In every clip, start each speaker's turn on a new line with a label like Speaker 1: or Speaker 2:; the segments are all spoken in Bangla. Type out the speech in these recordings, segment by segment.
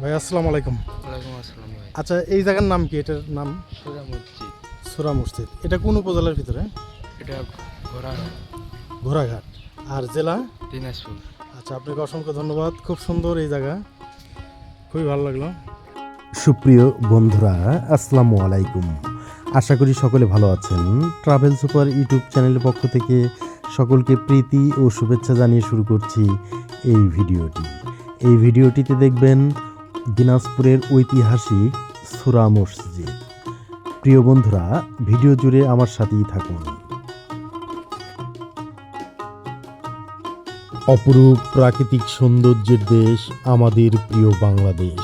Speaker 1: ভাই আসসালামু আলাইকুম।
Speaker 2: ওয়ালাইকুম আসসালাম ভাই।
Speaker 1: আচ্ছা এই জায়গার নাম কি? এটার নাম?
Speaker 2: মসজিদ।
Speaker 1: সুরা মসজিদ। এটা কোন উপজেলার ভিতরে?
Speaker 2: এটা ঘোড়া
Speaker 1: ঘোড়াঘাট। আর জেলা?
Speaker 2: দিনাজপুর।
Speaker 1: আচ্ছা আপনাকে অসংখ্য ধন্যবাদ। খুব সুন্দর এই জায়গা। খুবই ভালো লাগল।
Speaker 3: সুপ্রিয় বন্ধুরা আসসালামু আলাইকুম। আশা করি সকলে ভালো আছেন। ট্রাভেল সুপার ইউটিউব চ্যানেলের পক্ষ থেকে সকলকে প্রীতি ও শুভেচ্ছা জানিয়ে শুরু করছি এই ভিডিওটি। এই ভিডিওটিতে দেখবেন দিনাজপুরের ঐতিহাসিক সুরা মসজিদ। প্রিয় বন্ধুরা, ভিডিও জুড়ে আমার সাথেই থাকুন। অপরূপ প্রাকৃতিক সৌন্দর্যের দেশ আমাদের প্রিয় বাংলাদেশ।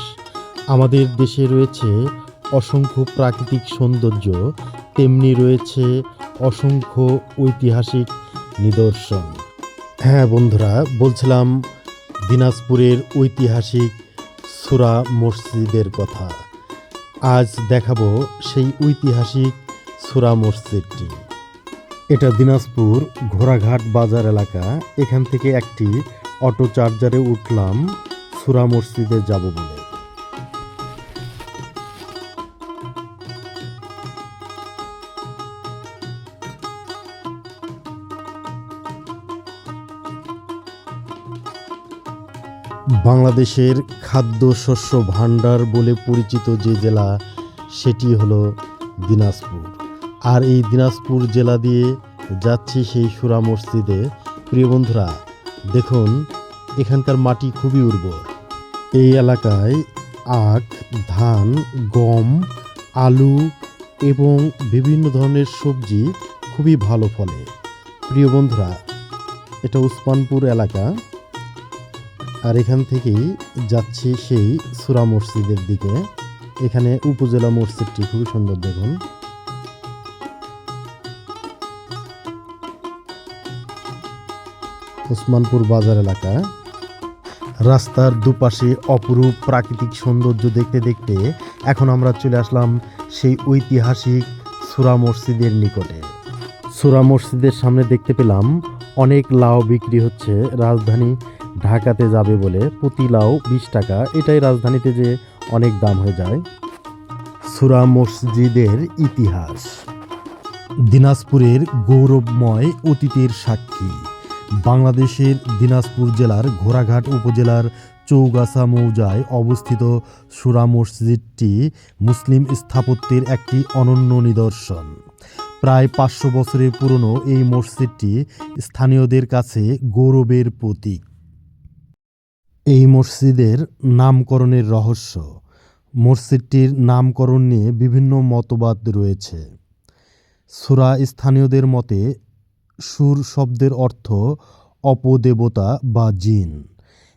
Speaker 3: আমাদের দেশে রয়েছে অসংখ্য প্রাকৃতিক সৌন্দর্য, তেমনি রয়েছে অসংখ্য ঐতিহাসিক নিদর্শন। হ্যাঁ বন্ধুরা, বলছিলাম দিনাজপুরের ঐতিহাসিক সুরা মসজিদের কথা। আজ দেখাবো সেই ঐতিহাসিক সুরা মসজিদটি এটা দিনাজপুর ঘোড়াঘাট বাজার এলাকা। এখান থেকে একটি অটো চার্জারে উঠলাম, সুরা মসজিদে যাব বলে। বাংলাদেশের খাদ্য শস্য ভাণ্ডার বলে পরিচিত যে জেলা, সেটি হলো দিনাজপুর। আর এই দিনাজপুর জেলা দিয়ে যাচ্ছি সেই সুরা মসজিদে। প্রিয় বন্ধুরা, দেখুন, এখানকার মাটি খুবই উর্বর। এই এলাকায় আখ, ধান, গম, আলু এবং বিভিন্ন ধরনের সবজি খুবই ভালো ফলে। প্রিয় বন্ধুরা, এটা উসমানপুর এলাকা। আর এখান থেকেই যাচ্ছি সেই সুরা মসজিদের দিকে। এখানে উপজেলা মসজিদটি খুবই সুন্দর, দেখুন। ওসমানপুর বাজার এলাকা। রাস্তার দুপাশে অপরূপ প্রাকৃতিক সৌন্দর্য দেখতে দেখতে এখন আমরা চলে আসলাম সেই ঐতিহাসিক সুরা মসজিদের নিকটে। সুরা মসজিদের সামনে দেখতে পেলাম অনেক লাউ বিক্রি হচ্ছে। রাজধানী ঢাকাতে যাবে বলে প্রতি বিশ টাকা। এটাই রাজধানীতে যে অনেক দাম হয়ে যায়। সুরা মসজিদের ইতিহাস। দিনাজপুরের গৌরবময় অতীতের সাক্ষী। বাংলাদেশের দিনাজপুর জেলার ঘোড়াঘাট উপজেলার চৌগাছা মৌজায় অবস্থিত সুরা মসজিদটি মুসলিম স্থাপত্যের একটি অনন্য নিদর্শন। প্রায় পাঁচশো বছরের পুরনো এই মসজিদটি স্থানীয়দের কাছে গৌরবের প্রতীক। এই মসজিদের নামকরণের রহস্য। মসজিদটির নামকরণ নিয়ে বিভিন্ন মতবাদ রয়েছে। সুরা স্থানীয়দের মতে, সুর শব্দের অর্থ অপদেবতা বা জিন।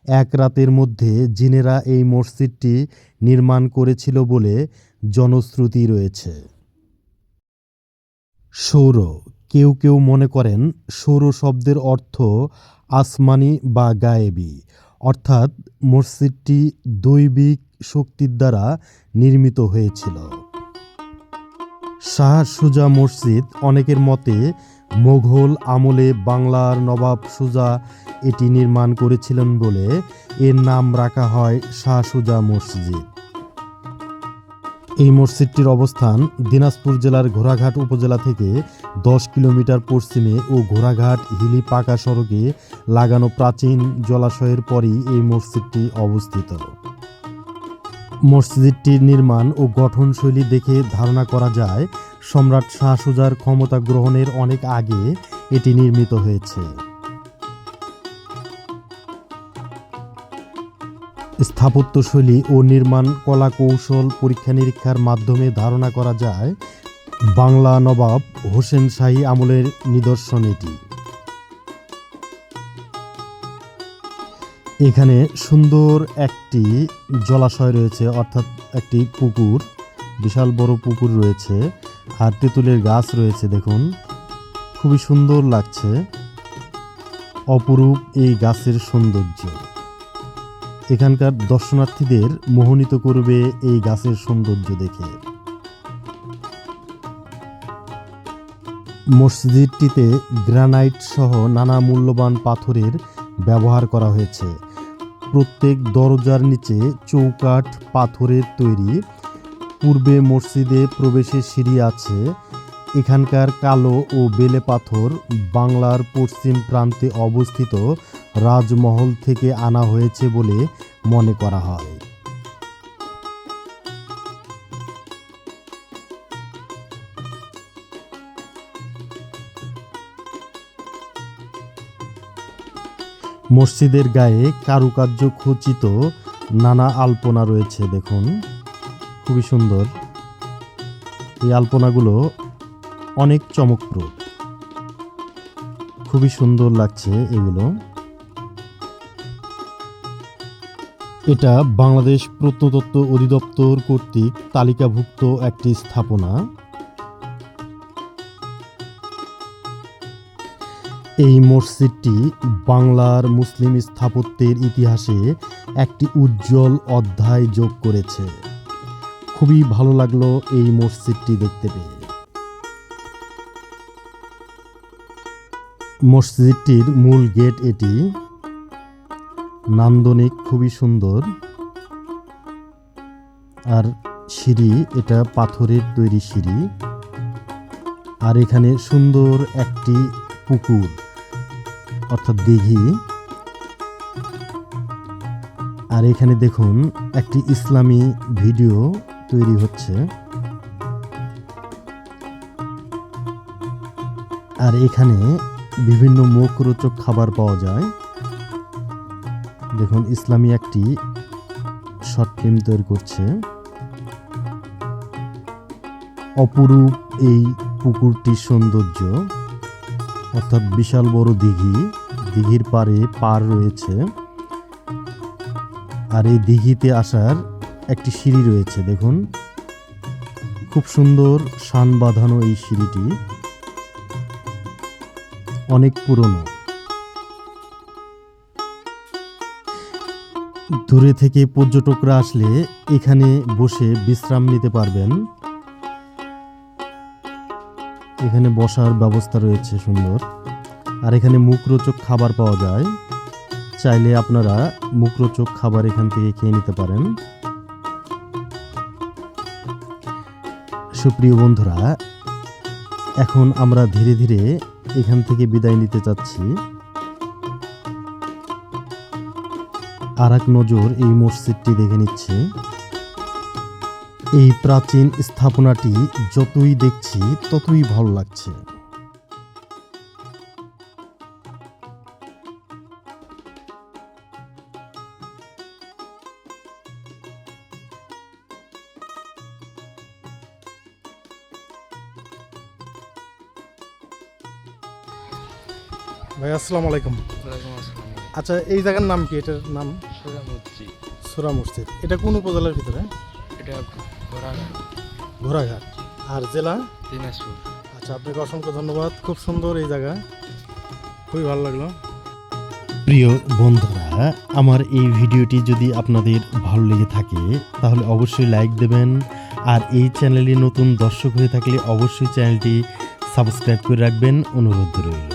Speaker 3: এক রাতের মধ্যে জিনেরা এই মসজিদটি নির্মাণ করেছিল বলে জনশ্রুতি রয়েছে। সৌর। কেউ কেউ মনে করেন, সৌর শব্দের অর্থ আসমানি বা গায়েবী। অর্থাৎ মসজিদটি দৈবিক শক্তির দ্বারা নির্মিত হয়েছিল। শাহ সুজা মসজিদ অনেকের মতে মোঘল আমলে বাংলার নবাব সুজা এটি নির্মাণ করেছিলেন বলে এর নাম রাখা হয় শাহ সুজা মসজিদ। এই মসজিদটির অবস্থান দিনাজপুর জেলার ঘোড়াঘাট উপজেলা থেকে দশ কিলোমিটার পশ্চিমে ও ঘোড়াঘাট হিলি পাকা সড়কে লাগানো প্রাচীন জলাশয়ের পরই এই মসজিদটি অবস্থিত। মসজিদটির নির্মাণ ও গঠনশৈলী দেখে ধারণা করা যায়, সম্রাট শাহ সুজার ক্ষমতা গ্রহণের অনেক আগে এটি নির্মিত হয়েছে। স্থাপত্যশৈলী ও নির্মাণ কলা কৌশল পরীক্ষা নিরীক্ষার মাধ্যমে ধারণা করা যায়। বাংলা নবাব হোসেন শাহী আমলের নিদর্শন এটি। এখানে সুন্দর একটি জলাশয় রয়েছে, অর্থাৎ একটি পুকুর, বিশাল বড় পুকুর রয়েছে, আর তেঁতুলের গাছ রয়েছে, দেখুন। খুবই সুন্দর লাগছে। অপরূপ এই গাছের সৌন্দর্য। এখানকার দর্শনার্থীদের মোহনিত করবে এই গাছের সৌন্দর্য দেখে। মসজিদটিতে গ্রানাইট সহ নানা মূল্যবান পাথরের ব্যবহার করা হয়েছে। প্রত্যেক দরজার নিচে চৌকাঠ পাথরের তৈরি। পূর্বে মসজিদে প্রবেশের সিঁড়ি আছে। এখানকার কালো ও বেলে পাথর বাংলার পশ্চিম প্রান্তে অবস্থিত রাজমহল থেকে আনা হয়েছে বলে মনে করা হয়। মসজিদের গায়ে কারুকার্য খচিত নানা আলপনা রয়েছে, দেখুন। খুবই সুন্দর। এই আলপনাগুলো অনেক চমকপ্রদ। খুবই সুন্দর লাগছে এগুলো। এটা বাংলাদেশ প্রত্নতত্ত্ব অধিদপ্তর কর্তৃক তালিকাভুক্ত একটি স্থাপনা। এই মসজিদটি বাংলার মুসলিম স্থাপত্যের ইতিহাসে একটি উজ্জ্বল অধ্যায় যোগ করেছে। খুবই ভালো লাগল এই মসজিদটি দেখতে পেয়ে। মসজিদটির মূল গেট এটি। নান্দনিক, খুবই সুন্দর। আর সিঁড়ি, এটা পাথরের তৈরি সিঁড়ি। আর এখানে সুন্দর একটি পুকুর, অর্থাৎ দিঘি। আর এখানে দেখুন, একটি ইসলামী ভিডিও তৈরি হচ্ছে। আর এখানে বিভিন্ন মুখরোচক খাবার পাওয়া যায়। দেখুন, ইসলামী একটি শর্ট ফিল্ম তৈরি করছে। অপরূপ এই পুকুরটির সৌন্দর্য, অর্থাৎ বিশাল বড় দিঘি, দিঘির পাড়ে পার রয়েছে। আর এই দিঘিতে আসার একটি সিঁড়ি রয়েছে, দেখুন। খুব সুন্দর শান বাঁধানো এই সিঁড়িটি। অনেক পুরনো। দূরে থেকে পর্যটকরা আসলে এখানে বসে বিশ্রাম নিতে পারবেন। এখানে বসার ব্যবস্থা রয়েছে সুন্দর। আর এখানে মুখরোচক খাবার পাওয়া যায়। চাইলে আপনারা মুখরোচক খাবার এখান থেকে খেয়ে নিতে পারেন। সুপ্রিয় বন্ধুরা, এখন আমরা ধীরে ধীরে এখান থেকে বিদায় নিতে চাচ্ছি। আর এক নজর এই মসজিদটি দেখে নিচ্ছে। এই প্রাচীন স্থাপনাটি যতই দেখছি ততই ভালো লাগছে।
Speaker 1: ভাই আসসালামু আলাইকুম।
Speaker 2: ওয়ালাইকুম আসসালাম।
Speaker 1: আচ্ছা এই জায়গার নাম কি? এটার নাম?
Speaker 2: মসজিদ।
Speaker 1: সুরা মসজিদ। এটা কোন উপজেলার ভিতরে?
Speaker 2: এটা ঘোড়াঘাট।
Speaker 1: ঘোড়াঘাট। আর জেলা?
Speaker 2: দিনাজপুর।
Speaker 1: আচ্ছা আপনাকে অসংখ্য ধন্যবাদ। খুব সুন্দর এই জায়গা। খুবই ভালো লাগল।
Speaker 3: প্রিয় বন্ধুরা আমার এই ভিডিওটি যদি আপনাদের ভালো লেগে থাকে তাহলে অবশ্যই লাইক দেবেন। আর এই চ্যানেলে নতুন দর্শক হয়ে থাকলে অবশ্যই চ্যানেলটি সাবস্ক্রাইব করে রাখবেন। অনুরোধ রইল।